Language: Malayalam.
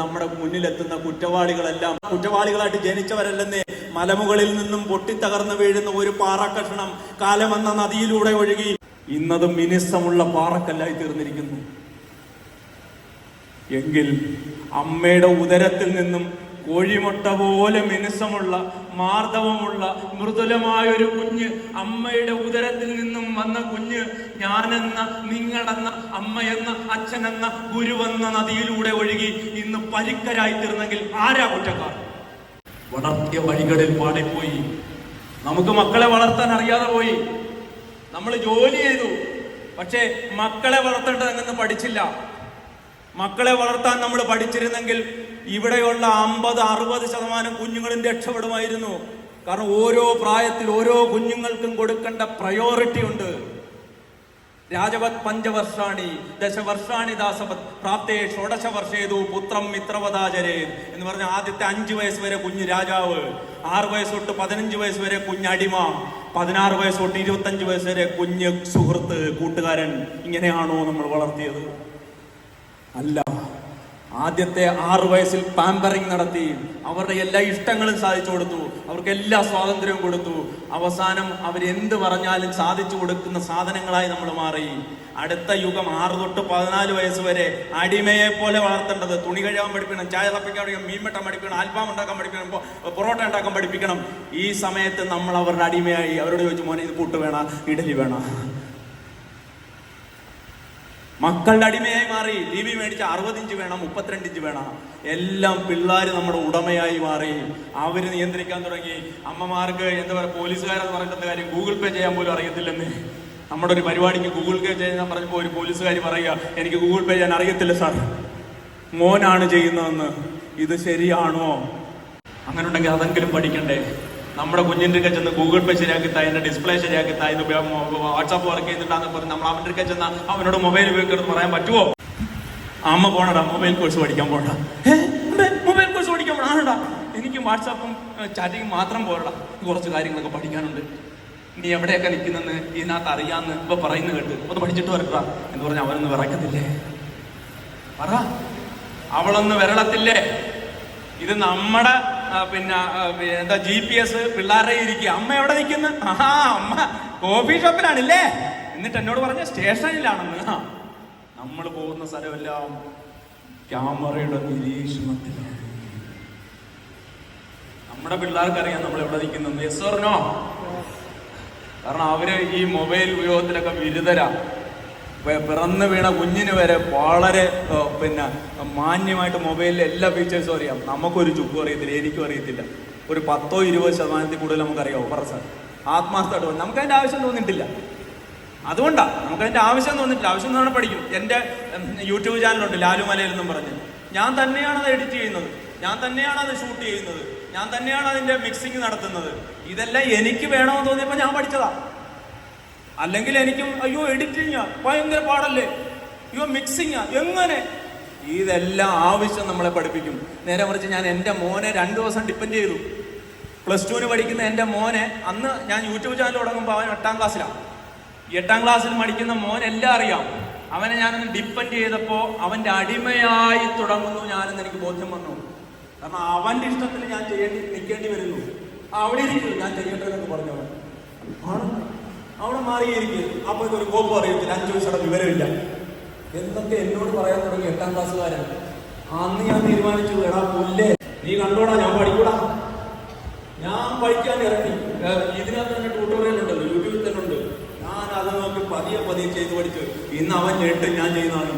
നമ്മുടെ മുന്നിലെത്തുന്ന കുറ്റവാളികളെല്ലാം കുറ്റവാളികളായിട്ട് ജനിച്ചവരല്ലെന്നേ മലമുകളിൽ നിന്നും പൊട്ടിത്തകർന്നു വീഴുന്ന ഒരു പാറക്കഷണം കാലമെന്ന നദിയിലൂടെ ഒഴുകി. ഇന്നത് മിനിസമുള്ള പാറക്കല്ലായി തീർന്നിരിക്കുന്നു. എങ്കിൽ അമ്മയുടെ ഉദരത്തിൽ നിന്നും കോഴിമുട്ട പോലെ മിനുസമുള്ള മാർദ്ദവമുള്ള മൃദുലമായ ഒരു കുഞ്ഞ് അമ്മയുടെ ഉദരത്തിൽ നിന്നും വന്ന കുഞ്ഞ് ഞാനെന്ന നിങ്ങളെന്ന അമ്മയെന്ന അച്ഛനെന്ന ഗുരുവെന്ന നദിയിലൂടെ ഒഴുകി ഇന്ന് പരിക്കരായി തീർന്നെങ്കിൽ ആരാ കുറ്റക്കാർ വളർത്തിയ വഴികളിൽ പാടിപ്പോയി. നമുക്ക് മക്കളെ വളർത്താൻ അറിയാതെ പോയി. നമ്മൾ ജോലി ചെയ്തു. പക്ഷേ മക്കളെ വളർത്തേണ്ടത് അങ്ങനെ പഠിച്ചില്ല. മക്കളെ വളർത്താൻ നമ്മൾ പഠിച്ചിരുന്നെങ്കിൽ ഇവിടെയുള്ള അമ്പത് അറുപത് ശതമാനം കുഞ്ഞുങ്ങളും രക്ഷപ്പെടുമായിരുന്നു. കാരണം ഓരോ പ്രായത്തിൽ ഓരോ കുഞ്ഞുങ്ങൾക്കും കൊടുക്കേണ്ട പ്രയോറിറ്റി ഉണ്ട്. രാജവത് പഞ്ചവർഷാണി ദശവർഷാണി ദാസവത് പ്രാപ്തേ ഷോഡശ വർഷേതു പുത്രം മിത്രവതാചരേ എന്ന് പറഞ്ഞ ആദ്യത്തെ അഞ്ച് വയസ്സ് വരെ കുഞ്ഞ് രാജാവ് ആറ് വയസ്സ് തൊട്ട് പതിനഞ്ച് വയസ്സ് വരെ കുഞ്ഞ് അടിമ പതിനാറ് വയസ്സ് തൊട്ട് ഇരുപത്തഞ്ച് വയസ്സ് വരെ കുഞ്ഞ് സുഹൃത്ത് കൂട്ടുകാരൻ ഇങ്ങനെയാണോ നമ്മൾ വളർത്തിയത്. അല്ല ആദ്യത്തെ ആറു വയസ്സിൽ പാമ്പറിങ് നടത്തി അവരുടെ എല്ലാ ഇഷ്ടങ്ങളും സാധിച്ചു കൊടുത്തു അവർക്ക് എല്ലാ സ്വാതന്ത്ര്യവും കൊടുത്തു. അവസാനം അവർ അവരെന്ത് പറഞ്ഞാലും സാധിച്ചു കൊടുക്കുന്ന സാധനങ്ങളായി നമ്മൾ മാറി. അടുത്ത യുഗം ആറ് തൊട്ട് പതിനാല് വയസ്സ് വരെ അടിമയെ പോലെ വളർത്തേണ്ടത്. തുണി കഴിയാൻ പഠിപ്പിക്കണം ചായ തിളപ്പിക്കാൻ പഠിക്കണം മീൻ വെട്ടാൻ പഠിപ്പിക്കണം അൽഫാം ഉണ്ടാക്കാൻ പഠിപ്പിക്കണം പൊറോട്ട ഉണ്ടാക്കാൻ പഠിപ്പിക്കണം. ഈ സമയത്ത് നമ്മൾ അവരുടെ അടിമയായി അവരോട് ചോദിച്ചു മോനെ ഇത് പൂട്ട് വേണം? ഇഡലി വേണ? മക്കളുടെ അടിമയായി മാറി. ടി വി മേടിച്ച് അറുപത് ഇഞ്ച് വേണം മുപ്പത്തിരണ്ട് ഇഞ്ച് വേണം. എല്ലാം പിള്ളേർ നമ്മുടെ ഉടമയായി മാറി. അവർ നിയന്ത്രിക്കാൻ തുടങ്ങി. അമ്മമാർക്ക് എന്താ പറയുക പോലീസുകാരെന്ന് പറയുന്ന കാര്യം ഗൂഗിൾ പേ ചെയ്യാൻ പോലും അറിയത്തില്ലെന്ന്. നമ്മുടെ ഒരു പരിപാടിക്ക് ഗൂഗിൾ പേ ചെയ്യാൻ പറഞ്ഞപ്പോൾ ഒരു പോലീസുകാർ പറയുക എനിക്ക് ഗൂഗിൾ പേ ചെയ്യാൻ അറിയത്തില്ല സാർ. മോനാണ് ചെയ്യുന്നതെന്ന്. ഇത് ശരിയാണോ? അങ്ങനെ ഉണ്ടെങ്കിൽ അതെങ്കിലും പഠിക്കണ്ടേ? നമ്മുടെ കുഞ്ഞിന്റെ ഒക്കെ ചെന്ന് ഗൂഗിൾ പേ ശരിയാക്കി താ ഡിസ്പ്ലേ ശരിയാക്കി താ വാട്സാപ്പ് വർക്ക് ചെയ്തിട്ടാന്ന് പറഞ്ഞ് നമ്മൾ അവന്റെ ഒക്കെ ചെന്ന് അവനോട് മൊബൈൽ ഉപയോഗിക്കരുത് പറയാൻ പറ്റുമോ അമ്മ പോണടാ മൊബൈൽ കോഴ്സ് പഠിക്കാൻ പോണടാ. മൊബൈൽ കോഴ്സ് പഠിക്കാൻ പോണ ആണടാ? എനിക്ക് വാട്സാപ്പും ചാറ്റിങ് മാത്രം പോരടാ. കുറച്ച് കാര്യങ്ങളൊക്കെ പഠിക്കാനുണ്ട്. നീ എവിടെയൊക്കെ നിൽക്കുന്നെന്ന് ഇതിനകത്ത് അറിയാന്ന് ഇപ്പൊ പറയുന്ന കേട്ട്. ഒന്ന് പഠിച്ചിട്ട് വരട്ടാ എന്ന് പറഞ്ഞ അവനൊന്ന് വിറക്കത്തില്ലേ പറ. അവളൊന്ന് വിരളത്തില്ലേ? ഇത് നമ്മുടെ പിന്നെ എന്താ ജി പി എസ് പിള്ളേരുടെ ഇരിക്കുക. അമ്മ എവിടെ നിൽക്കുന്നു? ആ അമ്മ കോഫി ഷോപ്പിലാണില്ലേ എന്നിട്ട് എന്നോട് പറഞ്ഞ സ്റ്റേഷനിലാണെന്ന്. ആ നമ്മൾ പോകുന്ന സ്ഥലമെല്ലാം ക്യാമറയുടെ നിരീക്ഷണത്തിലാണ് നമ്മുടെ പിള്ളേർക്കറിയാം നമ്മൾ എവിടെ നിൽക്കുന്നു യെസ് ഓർ നോ കാരണം അവർ ഈ മൊബൈൽ ഉപയോഗത്തിലൊക്കെ ബിരുദരാ പി- പിറന്നു വീണ കുഞ്ഞിന് വരെ വളരെ പിന്നെ മാന്യമായിട്ട് മൊബൈലിലെ എല്ലാ ഫീച്ചേഴ്സും അറിയാം. നമുക്കൊരു ചുക്കും അറിയത്തില്ല എനിക്കും അറിയത്തില്ല. ഒരു പത്തോ ഇരുപത് ശതമാനത്തിൽ കൂടുതൽ നമുക്കറിയാം പറ ആത്മാർത്ഥമായിട്ട് നമുക്ക് അതിന്റെ ആവശ്യം തോന്നിയിട്ടില്ല. അതുകൊണ്ടാണ് നമുക്ക് അതിന്റെ ആവശ്യം തോന്നിയിട്ടില്ല. ആവശ്യം തോന്നാൻ പഠിക്കും. എന്റെ യൂട്യൂബ് ചാനലുണ്ട് ലാലു മലയിൽ എന്നും പറഞ്ഞ്. ഞാൻ തന്നെയാണ് അത് എഡിറ്റ് ചെയ്യുന്നത്. ഞാൻ തന്നെയാണ് അത് ഷൂട്ട് ചെയ്യുന്നത്. ഞാൻ തന്നെയാണ് അതിന്റെ മിക്സിങ് നടത്തുന്നത്. ഇതെല്ലാം എനിക്ക് വേണമെന്ന് തോന്നിയപ്പോൾ ഞാൻ പഠിച്ചതാ. അല്ലെങ്കിൽ എനിക്കും അയ്യോ എഡിറ്റിങ് ഭയങ്കര പാടല്ലേ? അയ്യോ മിക്സിങ് എങ്ങനെ? ഇതെല്ലാം ആവശ്യം നമ്മളെ പഠിപ്പിക്കും. നേരെ മറിച്ച് ഞാൻ എന്റെ മോനെ രണ്ടു ദിവസം ഡിപ്പെൻഡ് ചെയ്തു. പ്ലസ് ടുവിന് പഠിക്കുന്ന എന്റെ മോനെ അന്ന് ഞാൻ യൂട്യൂബ് ചാനൽ തുടങ്ങുമ്പോൾ അവൻ എട്ടാം ക്ലാസ്സിലാണ് എട്ടാം ക്ലാസ്സിൽ പഠിക്കുന്ന മോൻ എല്ലാം അറിയാം. അവനെ ഞാനൊന്ന് ഡിപ്പെൻഡ് ചെയ്തപ്പോൾ അവന്റെ അടിമയായി തുടങ്ങുന്നു ഞാനെന്ന് എനിക്ക് ബോധ്യം വന്നു. കാരണം അവന്റെ ഇഷ്ടത്തിൽ ഞാൻ ചെയ്യേണ്ടി നിൽക്കേണ്ടി വരുന്നു. അവിടെ ഇരിക്കുന്നു ഞാൻ ചെയ്യട്ടെ എന്ന് പറഞ്ഞവൻ. ആണ്? അവിടെ മാറിയിരിക്കും അപ്പൊ ഇതൊരു കോപ്പം അറിയത്തില്ല. അഞ്ചു വയസ്സുടെ വിവരമില്ല. എന്നൊക്കെ എന്നോട് പറയാൻ തുടങ്ങി എട്ടാം ക്ലാസ്സുകാരൻ? അന്ന് ഞാൻ തീരുമാനിച്ചു എടാ പുല്ലേ നീ കണ്ടോടാ ഞാൻ പഠിക്കൂടാ. ഞാൻ പഠിക്കാൻ ഇറങ്ങി. ഇതിനകത്ത് തന്നെ ട്യൂട്ടോറിയൽ ഉണ്ടല്ലോ യൂട്യൂബിൽ തന്നെ ഉണ്ട്. ഞാൻ അത് നോക്കി പതിയെ പതിയെ ചെയ്ത് പഠിച്ചു. ഇന്ന് അവൻ കേട്ട് ഞാൻ ചെയ്യുന്നതാണ്